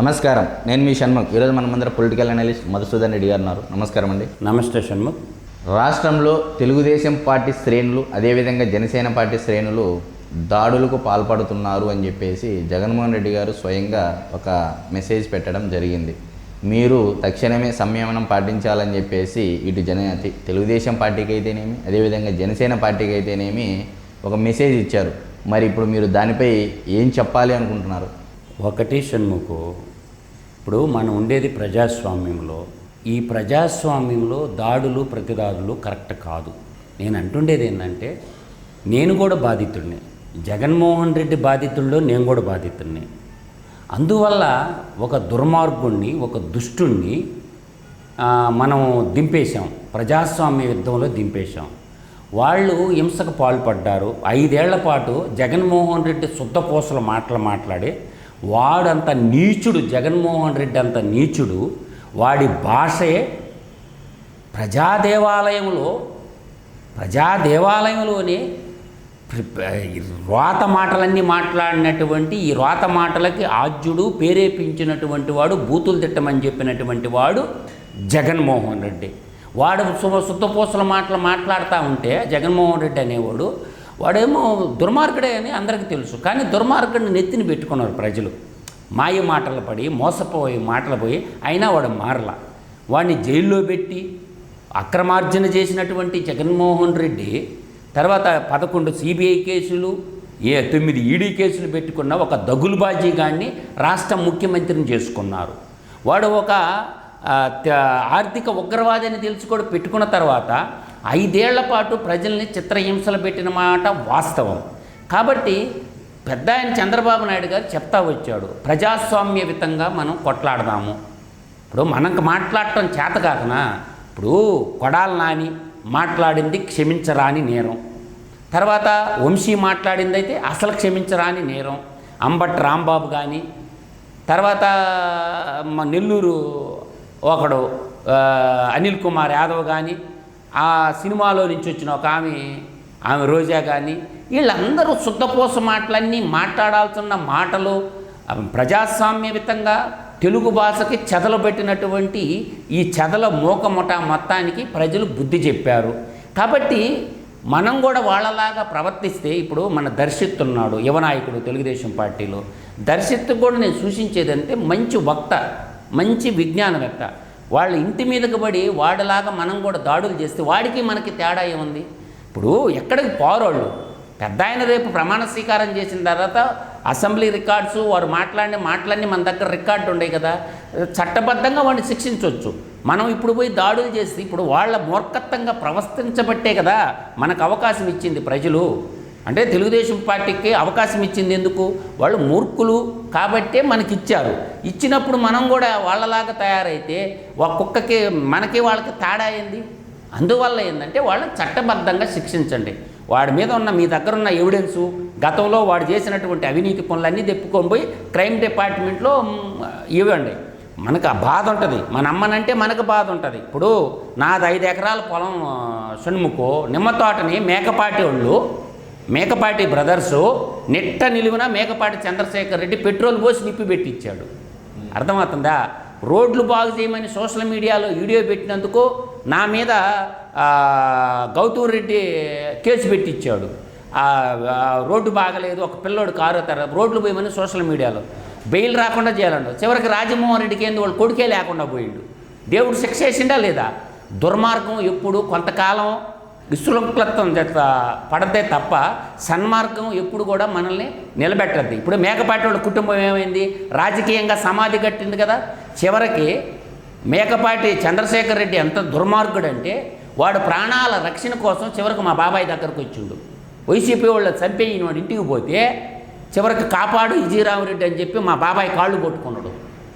నమస్కారం. నేను మీ షణ్ముఖ్. ఈరోజు మన ముందర పొలిటికల్ అనలిస్ట్ మధుసూదన్ రెడ్డి గారు ఉన్నారు. నమస్కారం అండి. నమస్తే షణ్ముఖ్. రాష్ట్రంలో తెలుగుదేశం పార్టీ శ్రేణులు అదేవిధంగా జనసేన పార్టీ శ్రేణులు దాడులకు పాల్పడుతున్నారు అని చెప్పేసి జగన్మోహన్ రెడ్డి గారు స్వయంగా ఒక మెసేజ్ పెట్టడం జరిగింది. మీరు తక్షణమే సంయమనం పాటించాలని చెప్పేసి ఇటు జన తెలుగుదేశం పార్టీకి అయితేనేమి అదేవిధంగా జనసేన పార్టీకి అయితేనేమి ఒక మెసేజ్ ఇచ్చారు. మరి ఇప్పుడు మీరు దానిపై ఏం చెప్పాలి అనుకుంటున్నారు? ఒకటి షణ్ముఖు. ఇప్పుడు మనం ఉండేది ప్రజాస్వామ్యంలో. ఈ ప్రజాస్వామ్యంలో దాడులు ప్రతిదాడులు కరెక్ట్ కాదు. నేను అంటుండేది ఏంటంటే నేను కూడా బాధితుడిని. జగన్మోహన్ రెడ్డి బాధితుల్లో నేను కూడా బాధితుడిని. అందువల్ల ఒక దుర్మార్గుణ్ణి ఒక దుష్టుణ్ణి మనం దింపేశాం. ప్రజాస్వామ్య యుద్ధంలో దింపేశాం. వాళ్ళు హింసకు పాల్పడ్డారు. ఐదేళ్ళ పాటు జగన్మోహన్ రెడ్డి శుద్ధపోసల మాటలు మాట్లాడి వాడంత నీచుడు జగన్మోహన్ రెడ్డి అంత నీచుడు వాడి భాషే ప్రజా దేవాలయంలో ప్రజా ప్రి- రోత మాటలన్నీ మాట్లాడినటువంటి ఈ రోత మాటలకి ఆద్యుడు ప్రేరేపించినటువంటి వాడు బూతులు తిట్టమని చెప్పినటువంటి వాడు జగన్మోహన్ రెడ్డి. వాడు శుభ మాటలు మాట్లాడుతూ ఉంటే జగన్మోహన్ రెడ్డి అనేవాడు వాడేమో దుర్మార్గుడే అని అందరికీ తెలుసు. కానీ దుర్మార్గుడిని నెత్తిని పెట్టుకున్నారు ప్రజలు. మాయ మాటలు పడి మోసపోయి మాటలు పోయి అయినా వాడు మారల. వాడిని జైల్లో పెట్టి అక్రమార్జన చేసినటువంటి జగన్మోహన్ రెడ్డి తర్వాత పదకొండు సిబిఐ కేసులు ఏ తొమ్మిది ఈడీ కేసులు పెట్టుకున్న ఒక దగులుబాజీ గాన్ని రాష్ట్ర ముఖ్యమంత్రిని చేసుకున్నారు. వాడు ఒక ఆర్థిక ఉగ్రవాది అని కూడా పెట్టుకున్న తర్వాత ఐదేళ్ళ పాటు ప్రజల్ని చిత్రహింసలు పెట్టిన మాట వాస్తవం. కాబట్టి పెద్ద ఆయన చంద్రబాబు నాయుడు గారు చెప్తా వచ్చాడు ప్రజాస్వామ్యయుతంగా మనం కొట్లాడదాము. ఇప్పుడు మనకు మాట్లాడటం చేత కాకనా ఇప్పుడు కొడాల నాని మాట్లాడింది క్షమించరాని నేరం. తర్వాత వంశీ మాట్లాడింది అయితే అసలు క్షమించరాని నేరం. అంబట్ రాంబాబు కానీ తర్వాత మా నెల్లూరు ఒకడు అనిల్ కుమార్ యాదవ్ కానీ ఆ సినిమాలో నుంచి వచ్చిన ఒక ఆమె ఆమె రోజా కానీ వీళ్ళందరూ శుద్ధపోస మాటలన్నీ మాట్లాడాల్సిన మాటలు ఆ, ప్రజాస్వామ్యయుతంగా తెలుగు భాషకి చెదలు పెట్టినటువంటి ఈ చెదల మూకముఠ మొత్తానికి ప్రజలు బుద్ధి చెప్పారు. కాబట్టి మనం కూడా వాళ్ళలాగా ప్రవర్తిస్తే ఇప్పుడు మన దర్శిత్ ఉన్నాడు యువనాయకుడు తెలుగుదేశం పార్టీలో. దర్శిత్ కూడా నేను సూచించేదంటే మంచి వక్త మంచి విజ్ఞానవేత్త. వాళ్ళ ఇంటి మీదకి పడి వాడిలాగా మనం కూడా దాడులు చేస్తే వాడికి మనకి తేడా ఏముంది? ఇప్పుడు ఎక్కడికి పోరోళ్ళు? పెద్ద ఆయన రేపు ప్రమాణ స్వీకారం చేసిన తర్వాత అసెంబ్లీ రికార్డ్స్ వారు మాట్లాడిన మాటలన్నీ మన దగ్గర రికార్డు ఉన్నాయి కదా. చట్టబద్ధంగా వాడిని శిక్షించవచ్చు మనం ఇప్పుడు పోయి దాడులు చేసి ఇప్పుడు వాళ్ళ మూర్ఖత్వంగా ప్రవర్తించబట్టే కదా మనకు అవకాశం ఇచ్చింది ప్రజలు. అంటే తెలుగుదేశం పార్టీకి అవకాశం ఇచ్చింది ఎందుకు? వాళ్ళు మూర్ఖులు కాబట్టే మనకి ఇచ్చారు ఇచ్చినప్పుడు మనం కూడా వాళ్ళలాగా తయారైతే ఒక కుక్కకి మనకి వాళ్ళకి తేడా ఏంది? అందువల్ల ఏంటంటే వాళ్ళని చట్టబద్ధంగా శిక్షించండి. వాడి మీద ఉన్న మీ దగ్గర ఉన్న ఎవిడెన్సు గతంలో వాడు చేసినటువంటి అవినీతి పనులన్నీ తెప్పుకొని పోయి క్రైమ్ డిపార్ట్మెంట్లో ఇవ్వండి. మనకు ఆ బాధ ఉంటుంది. మన అమ్మనంటే మనకు బాధ ఉంటుంది. ఇప్పుడు నాది ఐదు ఎకరాల పొలం ఆ, నిమ్మ తోటని మేకపాటి వాళ్ళు మేకపాటి బ్రదర్సు నిట్ట నిలువున మేకపాటి చంద్రశేఖర్ రెడ్డి పెట్రోల్ పోసి నిప్పి పెట్టించాడు. అర్థమవుతుందా? రోడ్లు బాగు చేయమని సోషల్ మీడియాలో వీడియో పెట్టినందుకు నా మీద గౌతమ్ రెడ్డి కేసు పెట్టించాడు. రోడ్డు బాగలేదు ఒక పిల్లోడు కారు తర రోడ్లు పోయమని సోషల్ మీడియాలో. బెయిల్ రాకుండా చేయాలండు చివరికి రాజమోహన్ రెడ్డికి ఏంది? వాళ్ళు కొడుకే లేకుండా పోయిండు. దేవుడు శిక్ష వేసిండా లేదా? దుర్మార్గం ఎప్పుడు కొంతకాలం విశృంఖలత్వం చేత పడదే తప్ప సన్మార్గం ఎప్పుడు కూడా మనల్ని నిలబెట్టద్ది. ఇప్పుడు మేకపాటి వాళ్ళ కుటుంబం ఏమైంది? రాజకీయంగా సమాధి కట్టింది కదా. చివరికి మేకపాటి చంద్రశేఖర్ రెడ్డి ఎంత దుర్మార్గుడు అంటే వాడు ప్రాణాల రక్షణ కోసం చివరికి మా బాబాయ్ దగ్గరకు వచ్చిండు. వైసీపీ వాళ్ళు చంపేయిన వాడు ఇంటికి పోతే చివరికి కాపాడు విజయరామరెడ్డి అని చెప్పి మా బాబాయ్ కాళ్ళు కొట్టుకున్నాడు.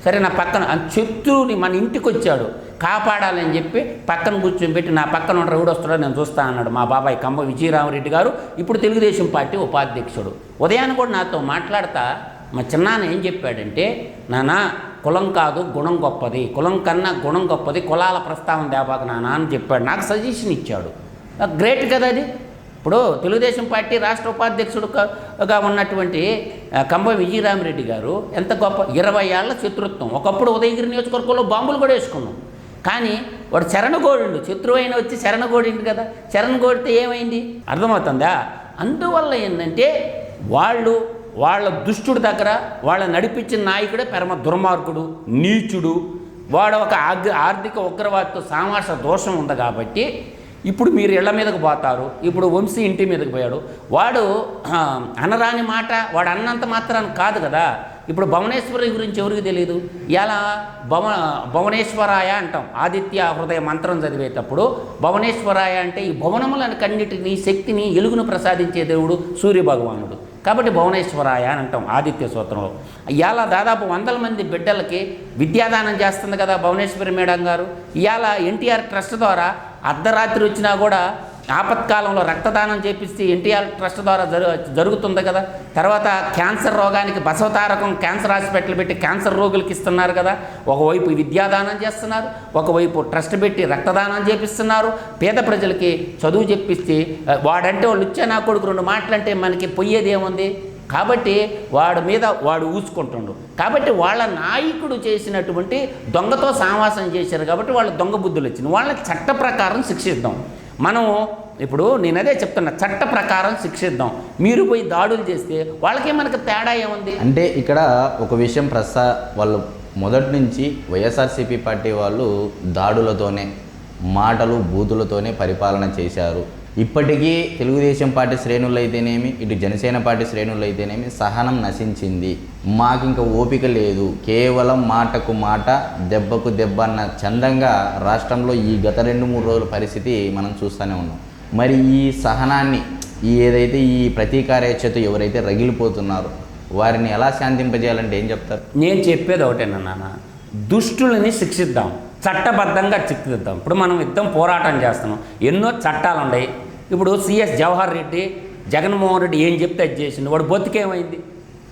సరే నా పక్కన శత్రువుని మన ఇంటికి వచ్చాడు. కాపాడాలని చెప్పి పక్కన కూర్చొని నా పక్కన ఉన్న ఎవడు వస్తాడో నేను చూస్తా అన్నాడు. మా బాబాయ్ కంబ విజయరామరెడ్డి గారు ఇప్పుడు తెలుగుదేశం పార్టీ ఉపాధ్యక్షుడు. ఉదయాన్ని కూడా నాతో మాట్లాడతా మా చిన్నాన్న ఏం చెప్పాడంటే నానా కులం కాదు గుణం గొప్పది. కులం కన్నా గుణం గొప్పది కులాల ప్రస్తావన దేబాక నాన్న అని చెప్పాడు. నాకు సజెషన్ ఇచ్చాడు. గ్రేట్ కదా అది. ఇప్పుడు తెలుగుదేశం పార్టీ రాష్ట్ర ఉపాధ్యక్షుడుగా ఉన్నటువంటి కంబ విజయరామరెడ్డి గారు ఎంత గొప్ప ఇరవై ఏళ్ళ శత్రుత్వం. ఒకప్పుడు ఉదయగిరి నియోజకవర్గంలో బాంబులు కూడా వేసుకున్నాం. కానీ వాడు శరణగోడు శత్రువైన వచ్చి శరణగోడిండు కదా. శరణగోడితే ఏమైంది? అర్థమవుతుందా? అందువల్ల ఏంటంటే వాళ్ళు వాళ్ళ దుష్టుడి దగ్గర వాళ్ళ నడిపించిన నాయకుడే పరమ దుర్మార్గుడు నీచుడు. వాడు ఒక ఆగ్ ఆర్థిక ఉగ్రవాదితో సామాస దోషం ఉంది కాబట్టి ఇప్పుడు మీరు ఇళ్ళ మీదకు పోతారు. ఇప్పుడు వంశీ ఇంటి మీదకి పోయాడు. వాడు అనరాని మాట వాడు అన్నంత మాత్రాన్ని కాదు కదా. ఇప్పుడు భువనేశ్వరి గురించి ఎవరికి తెలియదు ఎలా? భవ భువనేశ్వరాయ అంటాం. ఆదిత్య హృదయ మంత్రం చదివేటప్పుడు భువనేశ్వరాయ అంటే ఈ భువనములను కన్నిటిని శక్తిని ఎలుగును ప్రసాదించే దేవుడు సూర్య భగవానుడు కాబట్టి భువనేశ్వరాయ అని అంటాం ఆదిత్య సూత్రంలో. ఇవాళ దాదాపు వందల మంది బిడ్డలకి విద్యాదానం చేస్తుంది కదా భువనేశ్వరి మేడం గారు. ఇవాళ ఎన్టీఆర్ ట్రస్ట్ ద్వారా అర్ధరాత్రి వచ్చినా కూడా ఆపత్కాలంలో రక్తదానం చేపిస్తే ఎన్టీఆర్ ట్రస్ట్ ద్వారా జరు జరుగుతుంది కదా. తర్వాత క్యాన్సర్ రోగానికి బసవతారకం క్యాన్సర్ హాస్పిటల్ పెట్టి క్యాన్సర్ రోగులకి ఇస్తున్నారు కదా. ఒకవైపు విద్యాదానం చేస్తున్నారు ఒకవైపు ట్రస్ట్ పెట్టి రక్తదానం చేపిస్తున్నారు. పేద ప్రజలకి చదువు చెప్పిస్తే వాడంటే వాళ్ళు ఇచ్చే నా కొడుకు రెండు మాటలంటే మనకి పొయ్యేది ఏముంది? కాబట్టి వాడి మీద వాడు ఊచుకుంటుండు కాబట్టి వాళ్ళ నాయకుడు చేసినటువంటి దొంగతో సావాసం చేశారు కాబట్టి వాళ్ళ దొంగ బుద్ధులు వచ్చింది వాళ్ళని చట్ట ప్రకారం శిక్షిద్దాం. మనం ఇప్పుడు నేను అదే చెప్తున్నా చట్ట ప్రకారం శిక్షిద్దాం. మీరు పోయి దాడులు చేస్తే వాళ్ళకే మనకు తేడా ఏముంది? అంటే ఇక్కడ ఒక విషయం ప్రస్తా వాళ్ళు మొదటి నుంచి వైఎస్ఆర్సీపీ పార్టీ వాళ్ళు దాడులతోనే మాటలు బూతులతోనే పరిపాలన చేశారు. ఇప్పటికీ తెలుగుదేశం పార్టీ శ్రేణులు అయితేనేమి ఇటు జనసేన పార్టీ శ్రేణులు అయితేనేమి సహనం నశించింది. మాకు ఇంకా ఓపిక లేదు. కేవలం మాటకు మాట దెబ్బకు దెబ్బ అన్న చందంగా రాష్ట్రంలో ఈ గత రెండు మూడు రోజుల పరిస్థితి మనం చూస్తూనే ఉన్నాం. మరి ఈ సహనాన్ని ఈ ఏదైతే ఈ ప్రతీకారేచ్ఛతో ఎవరైతే రగిలిపోతున్నారో వారిని ఎలా శాంతింపజేయాలంటే ఏం చెప్తారు? నేను చెప్పేది ఒకటేనా నాన్న. దుష్టులని శిక్షిద్దాం. చట్టబద్ధంగా శిక్షిద్దాం. ఇప్పుడు మనం యుద్ధం పోరాటం చేస్తున్నాం. ఎన్నో చట్టాలు ఉన్నాయి ఇప్పుడు సిఎస్ జవహర్ రెడ్డి జగన్మోహన్ రెడ్డి ఏం చెప్తే అది చేసిండు. వాడు బతుకేమైంది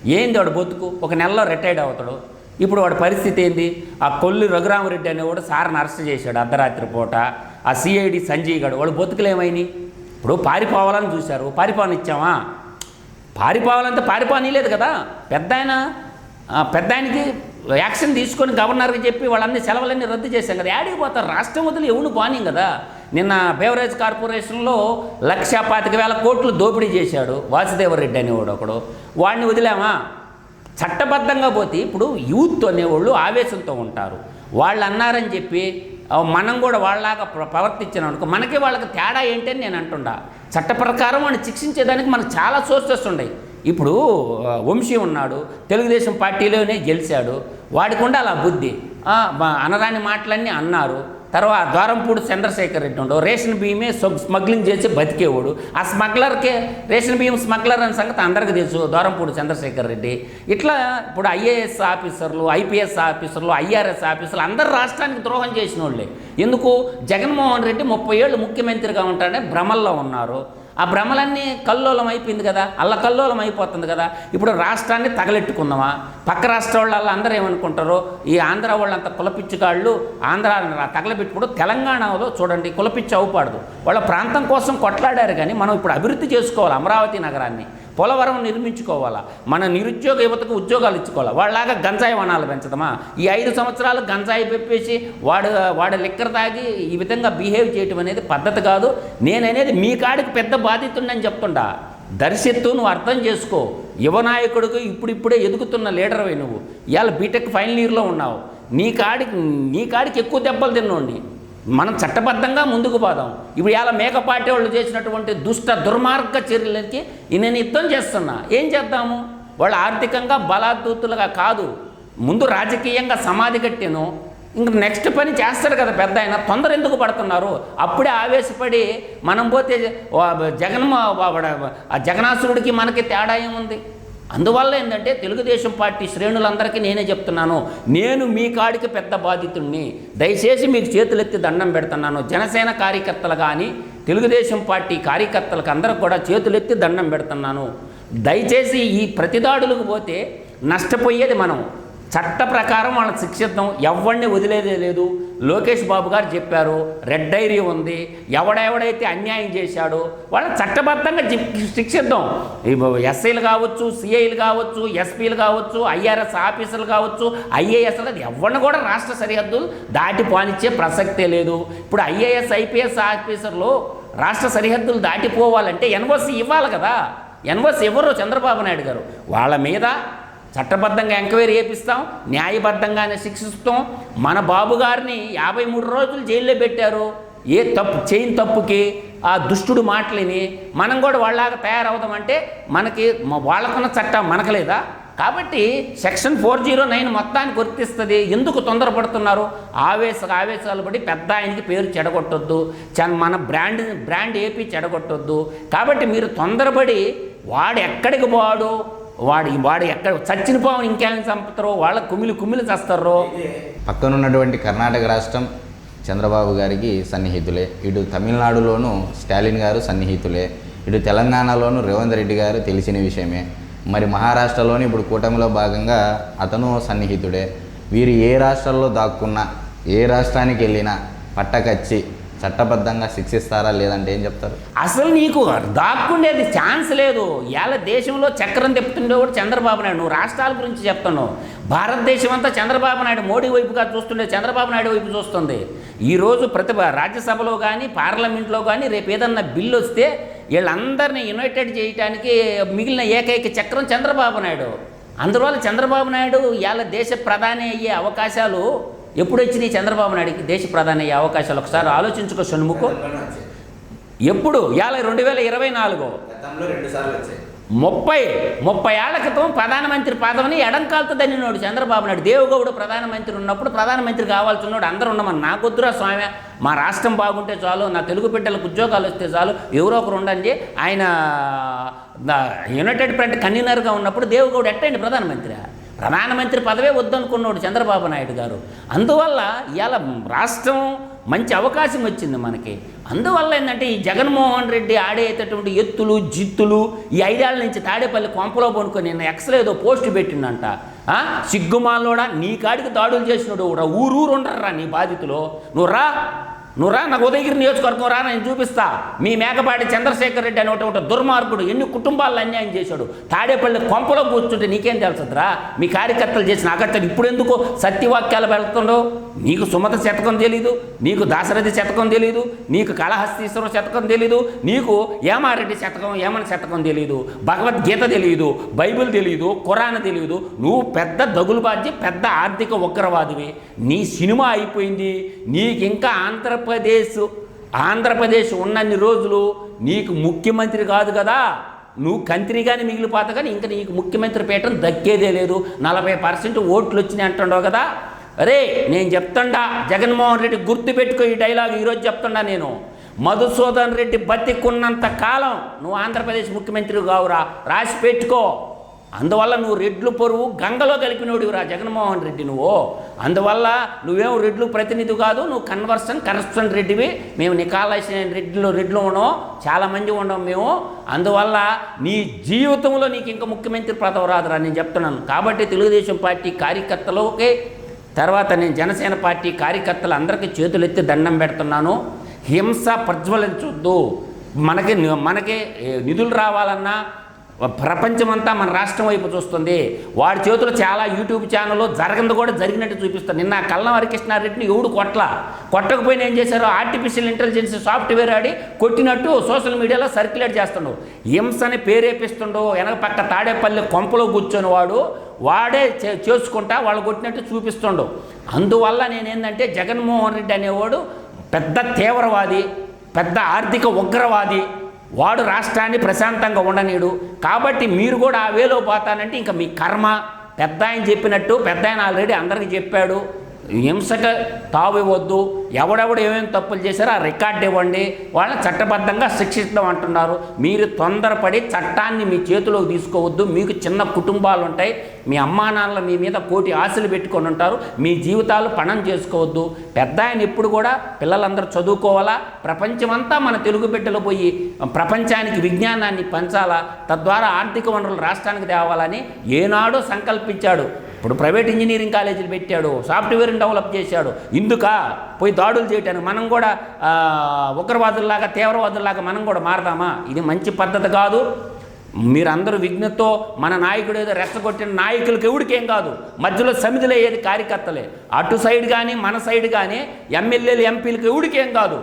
ఏంది వాడు బతుకు? ఒక నెలలో రిటైర్డ్ అవుతాడు. ఇప్పుడు వాడి పరిస్థితి ఏంది? ఆ కొల్లు రఘురామరెడ్డి అనేవాడు సార్ని అరెస్ట్ చేశాడు అర్ధరాత్రి పూట. ఆ సిఐడి సంజయ్ గడు వాడు బతుకులేమైనాయి ఇప్పుడు పారిపోవాలని చూశారు. పారిపోవని ఇచ్చామా? పారిపోవాలంటే పారిపోనీలేదు కదా. పెద్ద ఆయన పెద్ద ఆయనకి యాక్షన్ తీసుకొని గవర్నర్కి చెప్పి వాళ్ళన్ని సెలవులన్నీ రద్దు చేశాం కదా. యాడికి పోతారు? రాష్ట్రం వదిలి ఎవడు బానింగ్ కదా? నిన్న బేవరేజ్ కార్పొరేషన్లో లక్ష పాతిక వేల కోట్లు దోపిడీ చేశాడు వాసుదేవరెడ్డి అనేవాడు ఒకడు. వాడిని వదిలామా? చట్టబద్ధంగా పోతే ఇప్పుడు యూత్ అనేవాళ్ళు ఆవేశంతో ఉంటారు. వాళ్ళు అన్నారని చెప్పి మనం కూడా వాళ్ళలాగా ప్ర- ప్రవర్తించాను అనుకో మనకి వాళ్ళకి తేడా ఏంటని నేను అంటుండా. చట్ట ప్రకారం వాడిని శిక్షించేదానికి మనకు చాలా సోర్సెస్ ఉన్నాయి. ఇప్పుడు వంశీ ఉన్నాడు తెలుగుదేశం పార్టీలోనే గెలిచాడు వాడికి ఉండాలి ఆ బుద్ధి. అనరాని మాటలన్నీ అన్నారు. తర్వాత ద్వారంపూడి చంద్రశేఖర్ రెడ్డి ఉండవు. రేషన్ బియ్యమే స్మగ్లింగ్ చేసి బతికేవాడు. ఆ స్మగ్లర్కే రేషన్ బియ్యం స్మగ్లర్ అనే సంగతి అందరికీ తెలుసు. ద్వారంపూడి చంద్రశేఖర్ రెడ్డి. ఇట్లా ఇప్పుడు ఐఏఎస్ ఆఫీసర్లు ఐపీఎస్ ఆఫీసర్లు ఐఆర్ఎస్ ఆఫీసర్లు అందరు రాష్ట్రానికి ద్రోహం చేసిన వాళ్ళే ఎందుకు? జగన్మోహన్ రెడ్డి ముప్పై ఏళ్ళు ముఖ్యమంత్రిగా ఉంటాడని భ్రమల్లో ఉన్నారు. ఆ భ్రమలన్నీ కల్లోలం అయిపోయింది కదా అల్ల కల్లోలం అయిపోతుంది కదా. ఇప్పుడు రాష్ట్రాన్ని తగలెట్టుకుందామా? పక్క రాష్ట్ర వాళ్ళు అందరూ ఏమనుకుంటారో? ఈ ఆంధ్ర వాళ్ళంతా కులపిచ్చికాళ్ళు ఆంధ్ర తగలబెట్టుకుంటూ తెలంగాణలో చూడండి కులపిచ్చి అవుపాడదు. వాళ్ళ ప్రాంతం కోసం కొట్లాడారు కానీ మనం ఇప్పుడు అభివృద్ధి చేసుకోవాలి అమరావతి నగరాన్ని. పోలవరం నిర్మించుకోవాలా? మన నిరుద్యోగ యువతకు ఉద్యోగాలు ఇచ్చుకోవాలా? వాళ్ళలాగా గంజాయి వనాలు పెంచదమా? ఈ ఐదు సంవత్సరాలు గంజాయి పెప్పేసి వాడు వాడు లిక్కర్ తాగి ఈ విధంగా బిహేవ్ చేయటం అనేది పద్ధతి కాదు. నేననేది మీ కాడికి పెద్ద బాధితుండని చెప్తుండా. దర్శిత్తు నువ్వు అర్థం చేసుకో. యువనాయకుడికి ఇప్పుడిప్పుడే ఎదుగుతున్న లీడర్వే నువ్వు. ఇవాళ బీటెక్ ఫైనల్ ఇయర్లో ఉన్నావు. నీ కాడికి నీ కాడికి ఎక్కువ దెబ్బలు తిన్నోండి మనం చట్టబద్ధంగా ముందుకు పోదాం. ఇప్పుడు ఇలా మేకపాటి వాళ్ళు చేసినటువంటి దుష్ట దుర్మార్గ చర్యలకి నేను యుద్ధం చేస్తున్నా. ఏం చేద్దాము? వాళ్ళు ఆర్థికంగా బలాదూతులుగా కాదు. ముందు రాజకీయంగా సమాధి కట్టాను. ఇంక నెక్స్ట్ పని చేస్తాడు కదా పెద్ద ఆయన. తొందర ఎందుకు పడుతున్నారు? అప్పుడే ఆవేశపడి మనం పోతే జగన్ ఆ జగనాసురుడికి మనకి తేడా ఏముంది? అందువల్ల ఏంటంటే తెలుగుదేశం పార్టీ శ్రేణులందరికీ నేనే చెప్తున్నాను నేను మీ కాడికి పెద్ద బాధితుణ్ణి దయచేసి మీకు చేతులెత్తి దండం పెడుతున్నాను. జనసేన కార్యకర్తలు కానీ తెలుగుదేశం పార్టీ కార్యకర్తలకు అందరికి కూడా చేతులెత్తి దండం పెడుతున్నాను. దయచేసి ఈ ప్రతిదాడులకు పోతే నష్టపోయేది మనం. చట్ట ప్రకారం వాళ్ళని శిక్షిద్దాం. ఎవరిని వదిలేదే లేదు. లోకేష్ బాబు గారు చెప్పారు రెడ్ డైరీ ఉంది. ఎవడెవడైతే అన్యాయం చేశాడో వాళ్ళని చట్టబద్ధంగా శిక్షిద్దాం. ఎస్ఐలు కావచ్చు సిఐలు కావచ్చు ఎస్పీలు కావచ్చు ఐఆర్ఎస్ ఆఫీసర్లు కావచ్చు ఐఏఎస్లు ఎవరిని కూడా రాష్ట్ర సరిహద్దులు దాటి పోనిచ్చే ప్రసక్తే లేదు. ఇప్పుడు ఐఏఎస్ ఐపీఎస్ ఆఫీసర్లు రాష్ట్ర సరిహద్దులు దాటిపోవాలంటే ఎన్ఓసి ఇవ్వాలి కదా. ఎన్ఓసి ఇవ్వరు చంద్రబాబు నాయుడు గారు. వాళ్ళ మీద చట్టబద్ధంగా ఎంక్వైరీ చేపిస్తాం న్యాయబద్ధంగానే శిక్షిస్తాం. మన బాబు గారిని యాభై మూడు రోజులు జైల్లో పెట్టారు. ఏ తప్పు చేయని తప్పుకి ఆ దుష్టుడు మాటలిని మనం కూడా వాళ్ళలాగా తయారవుదామంటే మనకి వాళ్ళకున్న చట్టం మనకలేదా? కాబట్టి సెక్షన్ ఫోర్ జీరో నైన్ మొత్తానికి వర్తిస్తుంది. ఎందుకు తొందరపడుతున్నారు? ఆవేశ ఆవేశాలు పడి పెద్ద ఆయనకి పేరు చెడగొట్టొద్దు. మన బ్రాండ్ బ్రాండ్ ఏపీ చెడగొట్టొద్దు. కాబట్టి మీరు తొందరపడి వాడు ఎక్కడికి పోడు? వాడు వాడు ఎక్కడ చచ్చిన పాము ఇంకేం చంపుతారో వాళ్ళ కుమిలి కుమిలి చస్తారో. పక్కనున్నటువంటి కర్ణాటక రాష్ట్రం చంద్రబాబు గారికి సన్నిహితులే. ఇటు తమిళనాడులోనూ స్టాలిన్ గారు సన్నిహితులే. ఇటు తెలంగాణలోనూ రేవంత్ రెడ్డి గారు తెలిసిన విషయమే. మరి మహారాష్ట్రలోని ఇప్పుడు కూటమిలో భాగంగా అతను సన్నిహితుడే. వీరు ఏ రాష్ట్రాల్లో దాక్కున్నా ఏ రాష్ట్రానికి వెళ్ళినా పట్టకచ్చి చట్టబద్ధంగా శిక్షిస్తారా లేదంటే ఏం చెప్తారు? అసలు నీకు దాక్కుండేది ఛాన్స్ లేదు. ఇవాళ దేశంలో చక్రం తిప్పుతుండే కూడా చంద్రబాబు నాయుడు. నువ్వు రాష్ట్రాల గురించి చెప్తున్నావు. భారతదేశం అంతా చంద్రబాబు నాయుడు మోడీ వైపుగా చూస్తుండే చంద్రబాబు నాయుడు వైపు చూస్తుంది. ఈరోజు ప్రతి రాజ్యసభలో కానీ పార్లమెంట్లో కానీ రేపు ఏదన్నా బిల్లు వస్తే వీళ్ళందరినీ యునైటెడ్ చేయడానికి మిగిలిన ఏకైక చక్రం చంద్రబాబు నాయుడు. అందువల్ల చంద్రబాబు నాయుడు ఇవాళ దేశ ప్రధాని అయ్యే అవకాశాలు ఎప్పుడు వచ్చినాయి చంద్రబాబు నాయుడికి దేశ ప్రధాని అయ్యే అవకాశాలు ఒకసారి ఆలోచించుకో షణ్ముఖు. ఎప్పుడు? ఇవాళ రెండు వేల ఇరవై నాలుగు. ముప్పై ముప్పై ఏళ్ళ క్రితం ప్రధానమంత్రి పదవిని ఎడంకాలతో దన్నినోడు చంద్రబాబు నాయుడు. దేవగౌడ ప్రధానమంత్రి ఉన్నప్పుడు ప్రధానమంత్రి కావాల్సి ఉన్నాడు అందరూ ఉన్నామని నాకొద్దురా స్వామి మా రాష్ట్రం బాగుంటే చాలు నా తెలుగు బిడ్డలకు ఉద్యోగాలు వస్తే చాలు ఎవరో ఒకరు ఉండండి. ఆయన యునైటెడ్ ఫ్రంట్ కన్వీనర్గా ఉన్నప్పుడు దేవగౌడ ఎట్టండి ప్రధానమంత్రి. ప్రధానమంత్రి పదవే వద్దనుకున్నాడు చంద్రబాబు నాయుడు గారు. అందువల్ల ఇవాళ రాష్ట్రం మంచి అవకాశం వచ్చింది మనకి. అందువల్ల ఏంటంటే ఈ జగన్మోహన్ రెడ్డి ఆడేటటువంటి ఎత్తులు జిత్తులు ఈ ఐదేళ్ళ నుంచి తాడేపల్లి కొంపలో పనుకొని నిన్న ఎక్స్లో ఏదో పోస్ట్ పెట్టిండంట సిగ్గుమాలోడా నీ కాడికి దాడులు చేసినాడు ఊరు ఊరూరు ఉండరా నీ బాధితులు. నువ్వు రా. నువ్వు రా నాకు ఉదయగిరి నియోజకవర్గం రా నేను చూపిస్తా. మీ మేకపాటి చంద్రశేఖర్ రెడ్డి అని ఒకటి ఒకటి దుర్మార్గుడు ఎన్ని కుటుంబాలను అన్యాయం చేశాడు? తాడేపల్లి కొంపలో కూర్చుంటే నీకేం తెలుస్తుందిరా? మీ కార్యకర్తలు చేసిన అగత్యలు ఇప్పుడు ఎందుకు సత్యవాక్యాలు వెళ్తుండో నీకు సుమత శతకం తెలీదు నీకు దాశరథి శతకం తెలీదు నీకు కళహస్తీశ్వర శతకం తెలీదు నీకు ఏమారెడ్డి శతకం ఏమని శతకం తెలీదు భగవద్గీత తెలియదు బైబిల్ తెలియదు ఖురాన్ తెలియదు నువ్వు పెద్ద దగులుబాజీ పెద్ద ఆర్థిక ఉగ్రవాదివి నీ సినిమా అయిపోయింది. నీకు ఇంకా ఆంధ్రప్రదేశ్. ఆంధ్రప్రదేశ్ ఉన్నన్ని రోజులు నీకు ముఖ్యమంత్రి కాదు కదా. నువ్వు కంత్రిగానే మిగిలిపోతా కానీ ఇంకా నీకు ముఖ్యమంత్రి పీఠం దక్కేదే లేదు. నలభై పర్సెంట్ ఓట్లు వచ్చినాయి అంటుండవు కదా. అరే నేను చెప్తుండా జగన్మోహన్ రెడ్డి గుర్తు పెట్టుకో ఈ డైలాగ్ ఈరోజు చెప్తుండా నేను. మధుసూదన్ రెడ్డి బతికున్నంత కాలం నువ్వు ఆంధ్రప్రదేశ్ ముఖ్యమంత్రి కావురా. రాసి పెట్టుకో. అందువల్ల నువ్వు రెడ్లు పొరువు గంగలో కలిపినోడివిరా జగన్మోహన్ రెడ్డి నువ్వు. అందువల్ల నువ్వేం రెడ్లు ప్రతినిధి కాదు నువ్వు కన్వర్సన్ కన్వర్షన్ రెడ్డివి. మేము నికాలసిన రెడ్లు రెడ్లు ఉండవు చాలామంది ఉన్నాం మేము. అందువల్ల నీ జీవితంలో నీకు ఇంకా ముఖ్యమంత్రి పదవి రాదురా నేను చెప్తున్నాను. కాబట్టి తెలుగుదేశం పార్టీ కార్యకర్తలకి తర్వాత నేను జనసేన పార్టీ కార్యకర్తలు అందరికీ చేతులు ఎత్తి దండం పెడుతున్నాను. హింస ప్రజ్వలించొద్దు. మనకి మనకి నిధులు రావాలన్నా ప్రపంచమంతా మన రాష్ట్రం వైపు చూస్తుంది. వాడి చేతిలో చాలా యూట్యూబ్ ఛానల్లో జరగంది కూడా జరిగినట్టు చూపిస్తారు నిన్న కల్లం హరికృష్ణారెడ్డిని ఎవడు కొట్ల? కొట్టకపోయినా ఏం చేశారు? ఆర్టిఫిషియల్ ఇంటెలిజెన్స్ సాఫ్ట్వేర్ ఆడి కొట్టినట్టు సోషల్ మీడియాలో సర్క్యులేట్ చేస్తుండు. హింసని పేరేపిస్తుండు. వెనక పక్క తాడేపల్లి కొంపలో కూర్చొని వాడు వాడే చే- చేసుకుంటా వాళ్ళు కొట్టినట్టు చూపిస్తుండు. అందువల్ల నేనేందంటే జగన్మోహన్ రెడ్డి అనేవాడు పెద్ద తీవ్రవాది పెద్ద ఆర్థిక ఉగ్రవాది వాడు రాష్ట్రాన్ని ప్రశాంతంగా ఉండనీడు. కాబట్టి మీరు కూడా ఆ వేలో పోతానంటే ఇంకా మీ కర్మ. పెద్ద ఆయన చెప్పినట్టు పెద్ద ఆయన ఆల్రెడీ అందరికీ చెప్పాడు. హింసక తావు ఇవ్వద్దు. ఎవడెవడు ఏమేమి తప్పులు చేశారో ఆ రికార్డు ఇవ్వండి. వాళ్ళని చట్టబద్ధంగా శిక్షిస్తాం అంటున్నారు. మీరు తొందరపడి చట్టాన్ని మీ చేతిలోకి తీసుకోవద్దు. మీకు చిన్న కుటుంబాలు ఉంటాయి మీ అమ్మా నాన్నలు మీ మీద కోటి ఆశలు పెట్టుకొని ఉంటారు. మీ జీవితాలు పణం చేసుకోవద్దు. పెద్ద ఆయన ఇప్పుడు కూడా పిల్లలందరూ చదువుకోవాలా? ప్రపంచమంతా మన తెలుగు బిడ్డలు పోయి ప్రపంచానికి విజ్ఞానాన్ని పంచాలా? తద్వారా ఆర్థిక వనరులు రాష్ట్రానికి తేవాలని ఏనాడో సంకల్పించాడు. ఇప్పుడు ప్రైవేట్ ఇంజనీరింగ్ కాలేజీలు పెట్టాడు సాఫ్ట్వేర్ని డెవలప్ చేశాడు. ఇందుక? పోయి దాడులు చేయటానికి మనం కూడా ఉగ్రవాదుల్లాగా తీవ్రవాదుల్లాగా మనం కూడా మారదామా? ఇది మంచి పద్ధతి కాదు. మీరందరూ విఘ్నతో మన నాయకుడు ఏదో రెచ్చగొట్టిన నాయకులకి ఎవడికేం కాదు. మధ్యలో సమితిలో అయ్యేది కార్యకర్తలే. అటు సైడ్ కానీ మన సైడ్ కానీ ఎమ్మెల్యేలు ఎంపీలకి ఎవడికేం కాదు.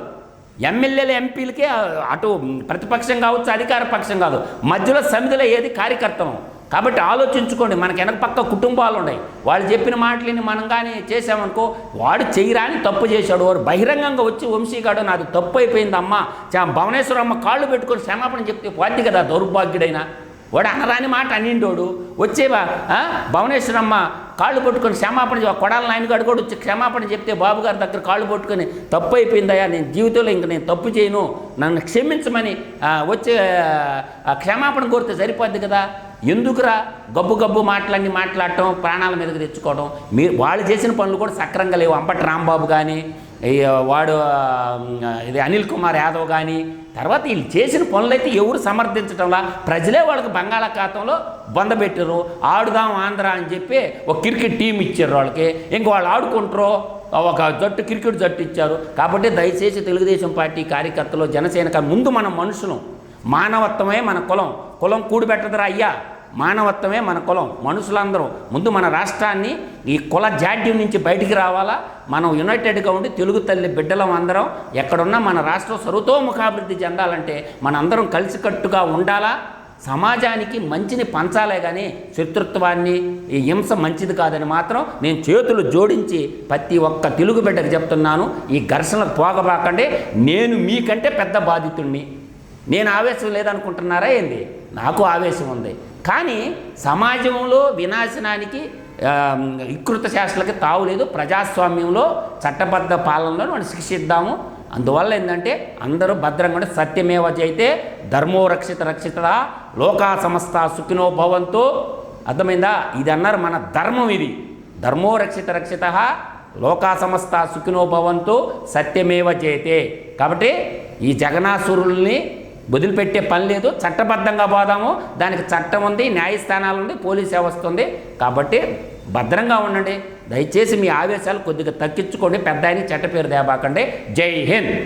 ఎమ్మెల్యేలు ఎంపీలకే అటు ప్రతిపక్షం కావచ్చు అధికార పక్షం కాదు. మధ్యలో సమితిలో ఏది కార్యకర్తం కాబట్టి ఆలోచించుకోండి మనకి వెనక పక్క కుటుంబాలు ఉన్నాయి. వాళ్ళు చెప్పిన మాటలని మనం కానీ చేసామనుకో వాడు చెయ్యరాని తప్పు చేశాడు. వారు బహిరంగంగా వచ్చి వంశీగాడు నాది తప్పు అయిపోయింది అమ్మ భువనేశ్వరమ్మ కాళ్ళు పెట్టుకొని క్షమాపణ చెప్తే పోద్ది కదా దౌర్భాగ్యుడైనా. వాడు అనరాని మాట అనిండోడు. వచ్చేవా భువనేశ్వరమ్మ కాళ్ళు పట్టుకొని క్షమాపణ కొడాల నాయనగాడు కూడా వచ్చి క్షమాపణ చెప్తే బాబు గారి దగ్గర కాళ్ళు పట్టుకొని తప్పు అయిపోయిందయ్యా నేను జీవితంలో ఇంక నేను తప్పు చేయను. నన్ను క్షమించమని వచ్చే క్షమాపణ కోరితే సరిపోద్ది కదా. ఎందుకురా గబ్బు గబ్బు మాటలన్నీ మాట్లాడటం ప్రాణాల మీదకి తెచ్చుకోవడం? మీరు వాళ్ళు చేసిన పనులు కూడా సక్రంగా లేవు. అంబటి రాంబాబు కానీ వాడు ఇది అనిల్ కుమార్ యాదవ్ కానీ తర్వాత వీళ్ళు చేసిన పనులైతే ఎవరు సమర్థించటంలా? ప్రజలే వాళ్ళకి బంగాళాఖాతంలో బొందబెట్టారు ఆడుదాం ఆంధ్ర అని చెప్పి ఒక క్రికెట్ టీం ఇచ్చారు వాళ్ళకి. ఇంక వాళ్ళు ఆడుకుంటారు? ఒక జట్టు క్రికెట్ జట్టు ఇచ్చారు. కాబట్టి దయచేసి తెలుగుదేశం పార్టీ కార్యకర్తలు జనసేన ముందు మన మనుషులు. మానవత్వమే మన కులం. కులం కూడిపెట్టదురా అయ్యా. మానవత్వమే మన కులం. మనుషులందరూ ముందు మన రాష్ట్రాన్ని ఈ కుల జాడ్యం నుంచి బయటికి రావాలా? మనం యునైటెడ్గా ఉండి తెలుగు తల్లి బిడ్డలం అందరం. ఎక్కడున్నా మన రాష్ట్రం సర్వతోముఖాభివృద్ధి చెందాలంటే మనందరం కలిసికట్టుగా ఉండాలా? సమాజానికి మంచిని పంచాలే కానీ శత్రుత్వాన్ని ఈ హింస మంచిది కాదని మాత్రం నేను చేతులు జోడించి ప్రతి ఒక్క తెలుగు బిడ్డకు చెప్తున్నాను. ఈ ఘర్షణకు పోగబాకండి. నేను మీకంటే పెద్ద బాధితుణ్ణి. నేను ఆవేశం లేదనుకుంటున్నారా ఏంది? నాకు ఆవేశం ఉంది. కానీ సమాజంలో వినాశనానికి వికృత శాస్త్రాలకి తావులేదు ప్రజాస్వామ్యంలో చట్టబద్ధ పాలనలో మనం శిక్షిద్దాము. అందువల్ల ఏంటంటే అందరూ భద్రంగా ఉంటే సత్యమేవ జైతే ధర్మో రక్షిత రక్షిత లోకా సమస్త సుఖినో భవంతో. అర్థమైందా? ఇది అన్నారు మన ధర్మం ఇది. ధర్మో రక్షిత రక్షిత లోకా సమస్త సుఖినో సత్యమేవ చేతే కాబట్టి ఈ జగనాసురుల్ని వదిలిపెట్టే పని లేదు చట్టబద్ధంగా పోదాము. దానికి చట్టం ఉంది న్యాయస్థానాలు ఉంది పోలీస్ వ్యవస్థ ఉంది. కాబట్టి భద్రంగా ఉండండి. దయచేసి మీ ఆవేశాలు కొద్దిగా తగ్గించుకోండి. పెద్ద ఆయన చెట్ట పేరు దేబాకండి. జై హింద్.